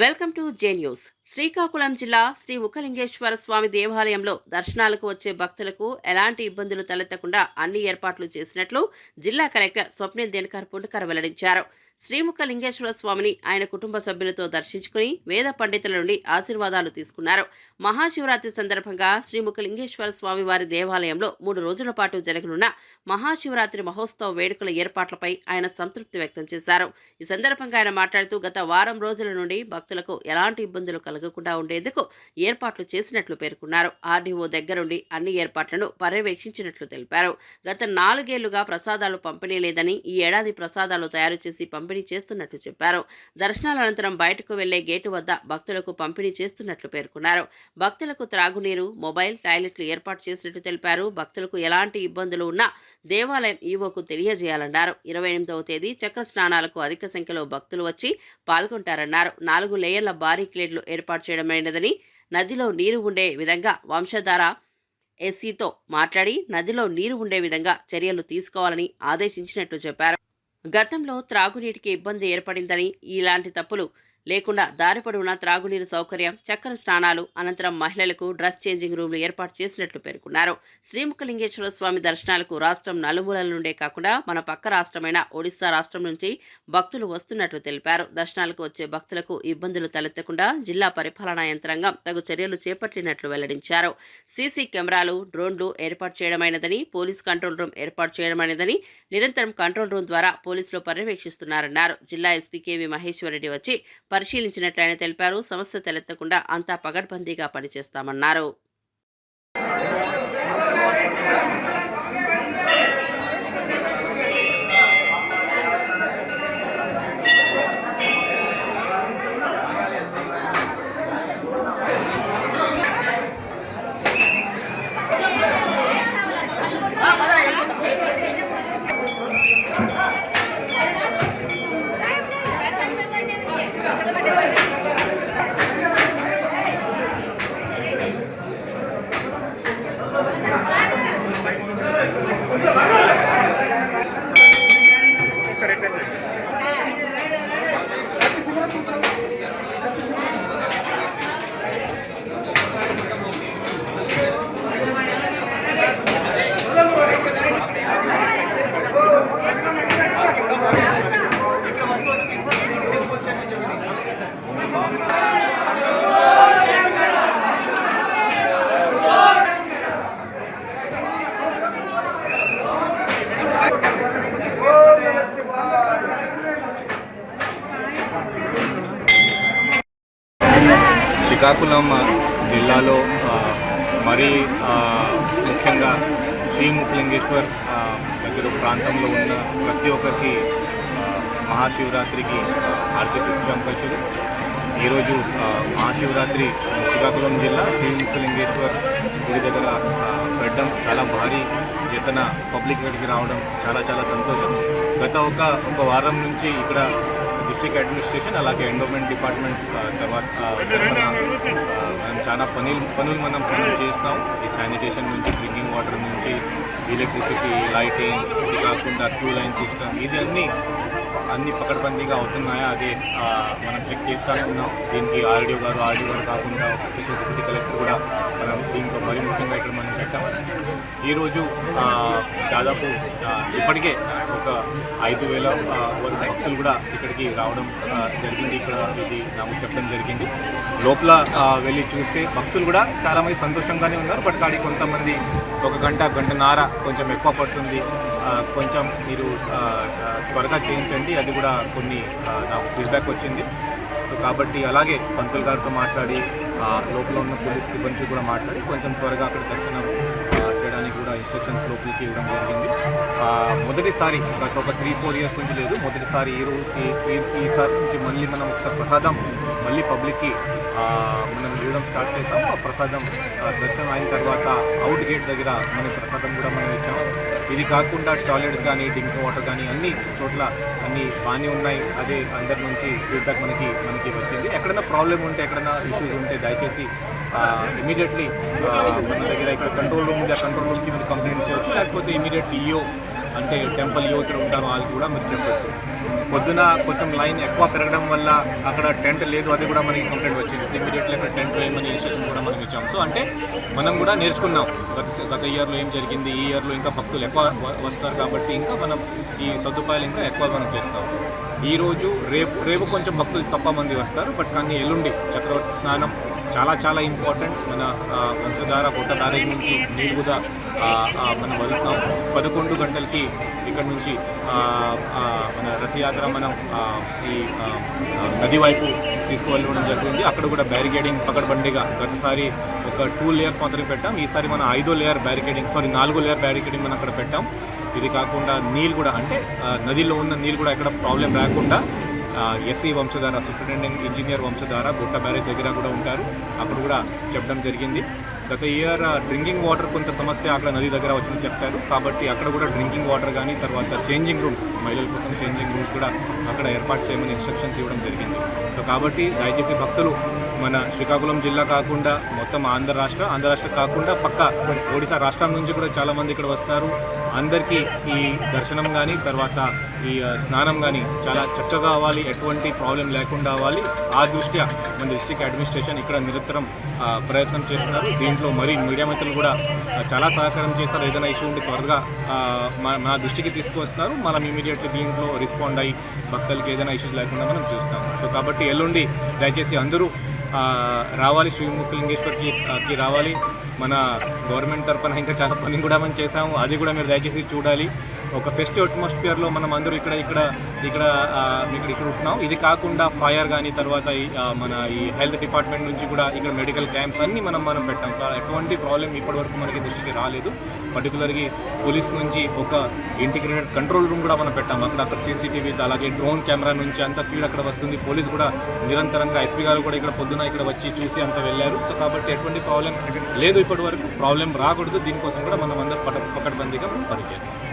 Welcome to J news. Srikakulam జిల్లా శ్రీ ముఖలింగేశ్వర స్వామి దేవాలయంలో దర్శనాలకు వచ్చే భక్తులకు ఎలాంటి ఇబ్బందులు తలెత్తకుండా అన్ని ఏర్పాట్లు చేసినట్లు జిల్లా కలెక్టర్ స్వప్నిల్ దినకర్ పుండకర్ వెల్లడించారు. శ్రీముఖ లింగేశ్వర స్వామిని ఆయన కుటుంబ సభ్యులతో దర్శించుకుని వేద పండితుల నుండి ఆశీర్వాదాలు తీసుకున్నారు. మహాశివరాత్రి సందర్భంగా శ్రీముఖ లింగేశ్వర స్వామి వారి దేవాలయంలో మూడు రోజుల పాటు జరగనున్న మహాశివరాత్రి మహోత్సవ వేడుకల ఏర్పాట్లపై ఆయన సంతృప్తి వ్యక్తం చేశారు. ఈ సందర్భంగా ఆయన మాట్లాడుతూ గత వారం రోజుల నుండి భక్తులకు ఎలాంటి ఇబ్బందులు కలగకుండా ఉండేందుకు ఏర్పాట్లు చేసినట్లు పేర్కొన్నారు. ఆర్డీఓ దగ్గరుండి అన్ని ఏర్పాట్లను పర్యవేక్షించినట్లు తెలిపారు. గత నాలుగేళ్ళుగా ప్రసాదాలు పంపిణీ లేదని ఈ ఏడాది ప్రసాదాలు తయారు చేసి పంపి పంపిణీ చేస్తున్నట్లు చెప్పారు. దర్శనాల అనంతరం బయటకు వెళ్ళే గేటు వద్ద భక్తులకు పంపిణీ చేస్తున్నట్లు పేర్కొన్నారు. భక్తులకు త్రాగునీరు మొబైల్ టాయిలెట్లు ఏర్పాటు చేసినట్లు తెలిపారు. భక్తులకు ఎలాంటి ఇబ్బందులు ఉన్నా దేవాలయం ఈవోకు తెలియజేయాలన్నారు. ఇరవై ఎనిమిదవ తేదీ చక్ర స్నానాలకు అధిక సంఖ్యలో భక్తులు వచ్చి పాల్గొంటారన్నారు. నాలుగు లేయర్ల బారికేడ్లు ఏర్పాటు చేయడమైనదని నదిలో నీరు ఉండే విధంగా వంశధార ఎస్సీతో మాట్లాడి నదిలో నీరు ఉండే విధంగా చర్యలు తీసుకోవాలని ఆదేశించినట్లు చెప్పారు. గతంలో త్రాగునీటికి ఇబ్బంది ఏర్పడిందని ఇలాంటి తప్పులు లేకుండా దారిపడి ఉన్న త్రాగునీరు సౌకర్యం చక్కెర స్నానాలు అనంతరం మహిళలకు డ్రెస్ చేంజింగ్ రూమ్లు ఏర్పాటు చేసినట్లు పేర్కొన్నారు. శ్రీముఖలింగేశ్వర స్వామి దర్శనాలకు రాష్ట్రం నలుమూలల నుండే కాకుండా మన పక్క రాష్ట్రమైన ఒడిశా రాష్ట్రం నుంచి భక్తులు వస్తున్నట్లు తెలిపారు. దర్శనాలకు వచ్చే భక్తులకు ఇబ్బందులు తలెత్తకుండా జిల్లా పరిపాలనా యంత్రాంగం తగు చర్యలు చేపట్టినట్లు వెల్లడించారు. సీసీ కెమెరాలు డ్రోన్లు ఏర్పాటు చేయడమైనదని పోలీస్ కంట్రోల్ రూమ్ ఏర్పాటు చేయడమైనదని నిరంతరం కంట్రోల్ రూమ్ ద్వారా పోలీసులు పర్యవేక్షిస్తున్నారన్నారు. జిల్లా ఎస్పీ కేవీ మహేశ్వరరెడ్డి వచ్చి పరిశీలించినట్లు ఆయన తెలిపారు. సమస్య తలెత్తకుండా అంతా పగడ్బందీగా పనిచేస్తామన్నారు. Obrigado. శ్రీకాకుళం జిల్లాలో మరీ ముఖ్యంగా శ్రీముఖలింగేశ్వర్ దగ్గర ప్రాంతంలో ఉన్న ప్రతి ఒక్కరికి మహాశివరాత్రికి హార్దిక ఆర్థిక శుభాకాంక్షలు. ఈరోజు మహాశివరాత్రి శ్రీకాకుళం జిల్లా శ్రీముఖలింగేశ్వర్ గుడి దగ్గర పెట్టడం చాలా భారీ ఎత్తున పబ్లిక్ ఇక్కడికి రావడం చాలా చాలా సంతోషం. గత ఒక ఒక వారం నుంచి ఇక్కడ డిస్ట్రిక్ట్ అడ్మినిస్ట్రేషన్ అలాగే ఎండోమెంట్ డిపార్ట్మెంట్ తర్వాత మనం చాలా పనులు పనులు మనం పనులు చేస్తాం ఈ శానిటేషన్ నుంచి డ్రింకింగ్ వాటర్ నుంచి ఎలక్ట్రిసిటీ లైటింగ్ కాకుండా క్యూ లైన్ సిస్టమ్ ఇది అన్నీ అన్ని పకడ్బందీగా అవుతున్నాయా? అదే మనం చెక్ చేస్తూనే ఉన్నాం. దీనికి ఆర్డీఓ గారు ఆర్డీఓ గారు కాకుండా స్పెషల్ డిప్యూటీ కలెక్టర్ కూడా మనం దీంట్లో మరి ముఖ్యంగా ఇక్కడ మనం పెట్టాం. ఈరోజు దాదాపు ఇప్పటికే ఒక ఐదు వేల వరకు భక్తులు కూడా ఇక్కడికి రావడం జరిగింది. ఇక్కడ ఇది నాకు చెప్పడం జరిగింది. లోపల వెళ్ళి చూస్తే భక్తులు కూడా చాలామంది సంతోషంగానే ఉన్నారు. బట్ కాడి కొంతమంది ఒక గంట గంటన్నర కొంచెం ఎక్కువ పడుతుంది. కొంచెం మీరు త్వరగా చేయించండి. అది కూడా కొన్ని నాకు ఫీడ్బ్యాక్ వచ్చింది. సో కాబట్టి అలాగే పంతులు గారితో మాట్లాడి ఆ, లోపల ఉన్న పోలీస్ సిబ్బంది కూడా మాట్లాడి కొంచెం త్వరగా అక్కడ దర్శనం చేయడానికి కూడా ఇన్స్ట్రక్షన్స్ లోపలికి ఇవ్వడం జరిగింది. మొదటిసారి గత ఒక త్రీ ఫోర్ ఇయర్స్ నుంచి లేదు. మొదటిసారి ఈ రోజు ఈసారి నుంచి మళ్ళీ మనం ఒకసారి ప్రసాదం మళ్ళీ పబ్లిక్కి మనం ఇవ్వడం స్టార్ట్ చేసాం ఆ ప్రసాదం దర్శనం అయిన తర్వాత అవుట్ గేట్ దగ్గర మనం ప్రసాదం కూడా మనం ఇచ్చాము. ఇది కాకుండా టాయిలెట్స్ కానీ డ్రింకింగ్ వాటర్ కానీ అన్ని చోట్ల అన్ని బాగానే ఉన్నాయి. అదే అందరి నుంచి ఫీడ్బ్యాక్ మనకి మనకి వచ్చింది. ఎక్కడైనా ప్రాబ్లం ఉంటే ఎక్కడైనా ఇష్యూస్ ఉంటే దయచేసి ఇమీడియట్లీ మన దగ్గర ఇక్కడ కంట్రోల్ రూమ్ ఉంది. ఆ కంట్రోల్ రూమ్కి మీరు కంప్లైంట్ చేయొచ్చు. లేకపోతే ఇమీడియట్లీ ఈయో అంటే టెంపుల్ యువతులు ఉంటారో వాళ్ళు కూడా మీరు చెప్పచ్చు. పొద్దున కొంచెం లైన్ ఎక్కువ పెరగడం వల్ల అక్కడ టెంట్ లేదు అది కూడా మనకి కంప్లైంట్ వచ్చింది. ఇమీడియట్లీ అక్కడ టెంట్ వేయమని ఇన్స్ట్రక్షన్ కూడా మనకి ఇచ్చాం సో అంటే మనం కూడా నేర్చుకున్నాం. గత గత ఇయర్లో ఏం జరిగింది ఈ ఇయర్లో ఇంకా భక్తులు ఎక్కువ వస్తారు కాబట్టి ఇంకా మనం ఈ సదుపాయాలు ఇంకా ఎక్కువ మనం చేస్తాం. ఈ రోజు రేపు రేపు కొంచెం భక్తులు తప్ప మంది వస్తారు బట్ కానీ ఎల్లుండి చక్రవర్తి స్నానం చాలా చాలా ఇంపార్టెంట్. మన ఆ, పంచదార పుట్ట నుంచి నీళ్ళు కూడా మనం వదులుతున్నాం పదకొండు గంటలకి ఇక్కడ నుంచి మన రథయాత్ర మనం ఈ నది వైపు తీసుకువెళ్ళడం జరిగింది. అక్కడ కూడా బ్యారికేడింగ్ పకడబండిగా గతసారి ఒక టూ లేయర్స్ మాత్రమే పెట్టాం. ఈసారి మనం ఐదో లేయర్ బ్యారికేడింగ్ సారీ నాలుగో లేయర్ బ్యారికేడింగ్ మనం అక్కడ పెట్టాం. ఇది కాకుండా నీళ్ళు కూడా అంటే నదిలో ఉన్న నీళ్ళు కూడా ఎక్కడ ప్రాబ్లం రాకుండా SE Vamsadhara superintendent engineer Vamsadhara Gotta barrage దగ్గర కూడా ఉంటారు. అప్పుడు కూడా చెప్పడం జరిగింది. గత ఇయర్ డ్రింకింగ్ వాటర్ కొంత సమస్య అక్కడ నది దగ్గర వచ్చింది చెప్పారు. కాబట్టి అక్కడ కూడా డ్రింకింగ్ వాటర్ కానీ తర్వాత చేంజింగ్ రూమ్స్ మహిళల కోసం చేంజింగ్ రూమ్స్ కూడా అక్కడ ఏర్పాటు చేయమని ఇన్స్ట్రక్షన్స్ ఇవ్వడం జరిగింది. సో కాబట్టి దయచేసి భక్తులు మన శ్రీకాకుళం జిల్లా కాకుండా మొత్తం ఆంధ్ర రాష్ట్ర ఆంధ్ర రాష్ట్ర కాకుండా పక్క ఒడిశా రాష్ట్రం నుంచి కూడా చాలామంది ఇక్కడ వస్తారు. అందరికీ ఈ దర్శనం కానీ తర్వాత ఈ స్నానం కానీ చాలా చక్కగా అవ్వాలి. ఎటువంటి ప్రాబ్లం లేకుండా అవ్వాలి. ఆ దృష్ట్యా మన డిస్ట్రిక్ట్ అడ్మినిస్ట్రేషన్ ఇక్కడ నిరంతరం ప్రయత్నం చేస్తున్నారు. దీంట్లో మరి మీడియా మిత్రులు కూడా చాలా సహకారం చేస్తారు. ఏదైనా ఇష్యూ ఉంటే త్వరగా మా దృష్టికి తీసుకువస్తున్నారు మనం ఇమీడియట్లీ దీంట్లో రెస్పాండ్ అయ్యి భక్తులకి ఏదైనా ఇష్యూస్ లేకుండా మనం చూస్తాం. సో కాబట్టి ఎల్లుండి దయచేసి అందరూ రావాలి. శ్రీముఖలింగేశ్వర్కి రావాలి. మన గవర్నమెంట్ తరఫున ఇంకా చాలా పని కూడా మనం చేసాము అది కూడా మీరు దయచేసి చూడాలి. ఒక ఫెస్టివ్ అట్మాస్ఫియర్లో మనం అందరూ ఇక్కడ ఇక్కడ ఇక్కడ ఇక్కడ ఇక్కడ ఉంటున్నాం. ఇది కాకుండా ఫైర్ కానీ తర్వాత ఈ, మన ఈ హెల్త్ డిపార్ట్మెంట్ నుంచి కూడా ఇక్కడ మెడికల్ క్యాంప్స్ అన్నీ మనం మనం పెట్టాం. సార్ ఎటువంటి ప్రాబ్లం ఇప్పటివరకు మనకి దృష్టికి రాలేదు. పర్టికులర్గా పోలీస్ నుంచి ఒక ఇంటిగ్రేటెడ్ కంట్రోల్ రూమ్ కూడా మనం పెట్టాం. అక్కడ అక్కడ సీసీటీవీ అలాగే డ్రోన్ కెమెరా నుంచి అంత ఫీడ్ అక్కడ వస్తుంది. పోలీస్ కూడా నిరంతరంగా ఎస్పీ గారు కూడా ఇక్కడ పొద్దున ఇక్కడ వచ్చి చూసి అంత వెళ్ళారు. సో కాబట్టి ఎటువంటి ప్రాబ్లం లేదు ఇప్పటి వరకు. ప్రాబ్లం రాకూడదు. దీనికోసం కూడా మనం అందరం పట పకడ్బందీగా మనం పనిచేస్తాం